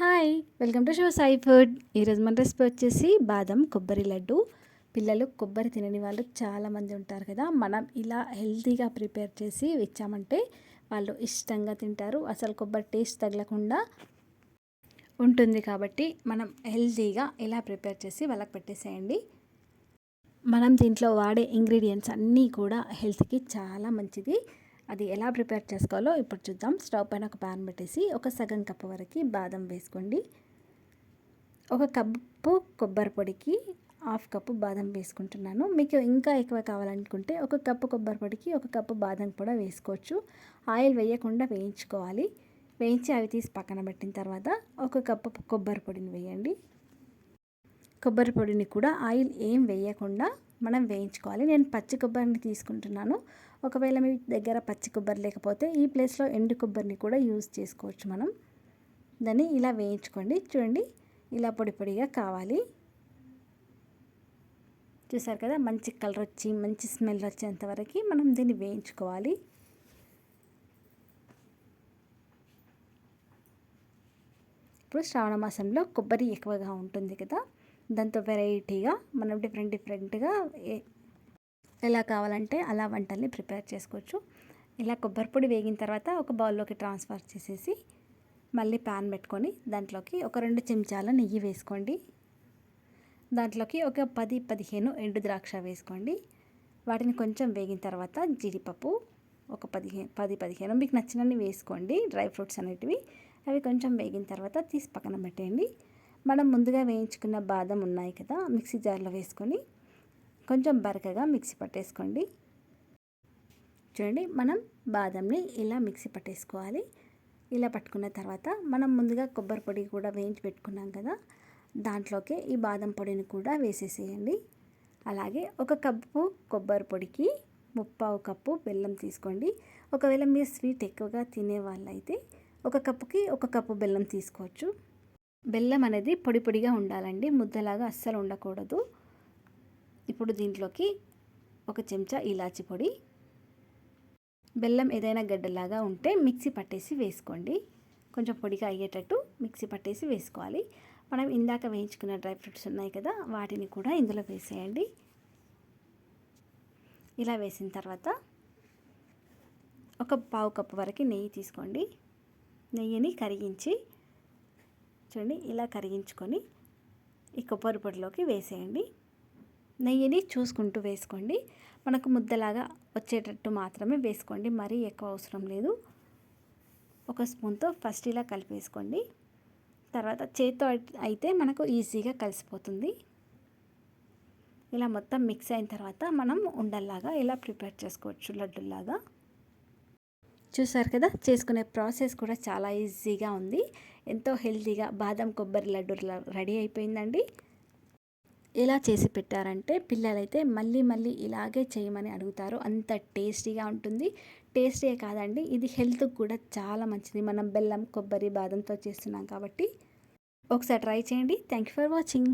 Hi welcome to show Sai food. ఈరోజు మన recipe వచ్చేసి బాదం కొబ్బరి లడ్డు. పిల్లలు కొబ్బరి తినని వాళ్ళు చాలామంది ఉంటారు కదా. మనం ఇలా హెల్తీగా ప్రిపేర్ చేసి ఇచ్చామంటే వాళ్ళు ఇష్టంగా తింటారు. అసలు కొబ్బరి టేస్ట్ తగలకుండా ఉంటుంది కాబట్టి మనం హెల్తీగా ఇలా ప్రిపేర్ చేసి వాళ్ళకి పెట్టేసేయండి. మనం దీంట్లో వాడే ఇంగ్రీడియంట్స్ అన్నీ కూడా హెల్త్కి చాలా మంచిది. అది ఎలా ప్రిపేర్ చేసుకోవాలో ఇప్పుడు చూద్దాం. స్టవ్ పైన ఒక ప్యాన్ పెట్టేసి ఒక సగం కప్పు వరకు బాదం వేసుకోండి. ఒక కప్పు కొబ్బరి పొడికి హాఫ్ కప్పు బాదం వేసుకుంటున్నాను. మీకు ఇంకా ఎక్కువ కావాలనుకుంటే ఒక కప్పు కొబ్బరి పొడికి ఒక కప్పు బాదం కూడా వేసుకోవచ్చు. ఆయిల్ వేయకుండా వేయించుకోవాలి. వేయించి అవి తీసి పక్కన పెట్టిన తర్వాత ఒక కప్పు కొబ్బరి పొడిని వేయండి. కొబ్బరి పొడిని కూడా ఆయిల్ ఏం వేయకుండా మనం వేయించుకోవాలి. నేను పచ్చి కొబ్బరిని తీసుకుంటున్నాను. ఒకవేళ మీ దగ్గర పచ్చి కొబ్బరి లేకపోతే ఈ ప్లేస్లో ఎండు కొబ్బరిని కూడా యూజ్ చేసుకోవచ్చు మనం. దాన్ని ఇలా వేయించుకోండి. చూడండి ఇలా పొడి పొడిగా కావాలి. చూసారు కదా మంచి కలర్ వచ్చి మంచి స్మెల్ వచ్చేంతవరకు మనం దీన్ని వేయించుకోవాలి. ఇప్పుడు శ్రావణ మాసంలో కొబ్బరి ఎక్కువగా ఉంటుంది కదా దాంతో వెరైటీగా మనం డిఫరెంట్ డిఫరెంట్గా ఎలా కావాలంటే అలా వంటల్ని ప్రిపేర్ చేసుకోవచ్చు. ఇలా కొబ్బరి పొడి వేగిన తర్వాత ఒక బౌల్లోకి ట్రాన్స్ఫర్ చేసేసి మళ్ళీ ప్యాన్ పెట్టుకొని దాంట్లోకి ఒక రెండు చెంచాల నెయ్యి వేసుకోండి. దాంట్లోకి ఒక పది పదిహేను ఎండు ద్రాక్ష వేసుకోండి. వాటిని కొంచెం వేగిన తర్వాత జీడిపప్పు ఒక పదిహేను పది పదిహేను మీకు నచ్చినన్ని వేసుకోండి. డ్రై ఫ్రూట్స్ అనేటివి అవి కొంచెం వేగిన తర్వాత తీసి పక్కన పెట్టేయండి. మనం ముందుగా వేయించుకున్న బాదం ఉన్నాయి కదా మిక్సీ జార్లో వేసుకొని కొంచెం బరకగా మిక్సీ పట్టేసుకోండి. చూడండి మనం బాదంని ఇలా మిక్సీ పట్టేసుకోవాలి. ఇలా పట్టుకున్న తర్వాత మనం ముందుగా కొబ్బరి పొడి కూడా వేయించి పెట్టుకున్నాం కదా దాంట్లోకి ఈ బాదం పొడిని కూడా వేసేసేయండి. అలాగే ఒక కప్పు కొబ్బరి పొడికి ముప్పావు కప్పు బెల్లం తీసుకోండి. ఒకవేళ మీరు స్వీట్ ఎక్కువగా తినే వాళ్ళైతే ఒక కప్పుకి ఒక కప్పు బెల్లం తీసుకోవచ్చు. బెల్లం అనేది పొడి పొడిగా ఉండాలండి. ముద్దలాగా అస్సలు ఉండకూడదు. ఇప్పుడు దీంట్లోకి ఒక చెంచా ఇలాచి పొడి బెల్లం ఏదైనా గడ్డలాగా ఉంటే మిక్సీ పట్టేసి వేసుకోండి. కొంచెం పొడిగా అయ్యేటట్టు మిక్సీ పట్టేసి వేసుకోవాలి. మనం ఇందాక వేయించుకున్న డ్రై ఫ్రూట్స్ ఉన్నాయి కదా వాటిని కూడా ఇందులో వేసేయండి. ఇలా వేసిన తర్వాత ఒక పావు కప్పు వరకు నెయ్యి తీసుకోండి. నెయ్యిని కరిగించి చూడండి ఇలా కరిగించుకొని ఈ కొబ్బరి పొడిలోకి వేసేయండి. నెయ్యిని చూసుకుంటూ వేసుకోండి. మనకు ముద్దలాగా వచ్చేటట్టు మాత్రమే వేసుకోండి. మరీ ఎక్కువ అవసరం లేదు. ఒక స్పూన్తో ఫస్ట్ ఇలా కలిపేసుకోండి. తర్వాత చేతితో అయితే మనకు ఈజీగా కలిసిపోతుంది. ఇలా మొత్తం మిక్స్ అయిన తర్వాత మనం ఉండల్లాగా ఇలా ప్రిపేర్ చేసుకోవచ్చు లడ్డులాగా చూసారు కదా? చేసుకునే ప్రాసెస్ కూడా చాలా ఈజీగా ఉంది. ఎంతో హెల్తీగా బాదం కొబ్బరి లడ్డు రెడీ అయిపోయిందండి. ఎలా చేసి పెట్టారంటే పిల్లలైతే మళ్ళీ మళ్ళీ ఇలాగే చేయమని అడుగుతారు. అంత టేస్టీగా ఉంటుంది. టేస్టీ కాదండి ఇది హెల్త్కి కూడా చాలా మంచిది. మనం బెల్లం కొబ్బరి బాదంతో చేస్తున్నాం కాబట్టి. ఒకసారి ట్రై చేయండి. Thank you for watching.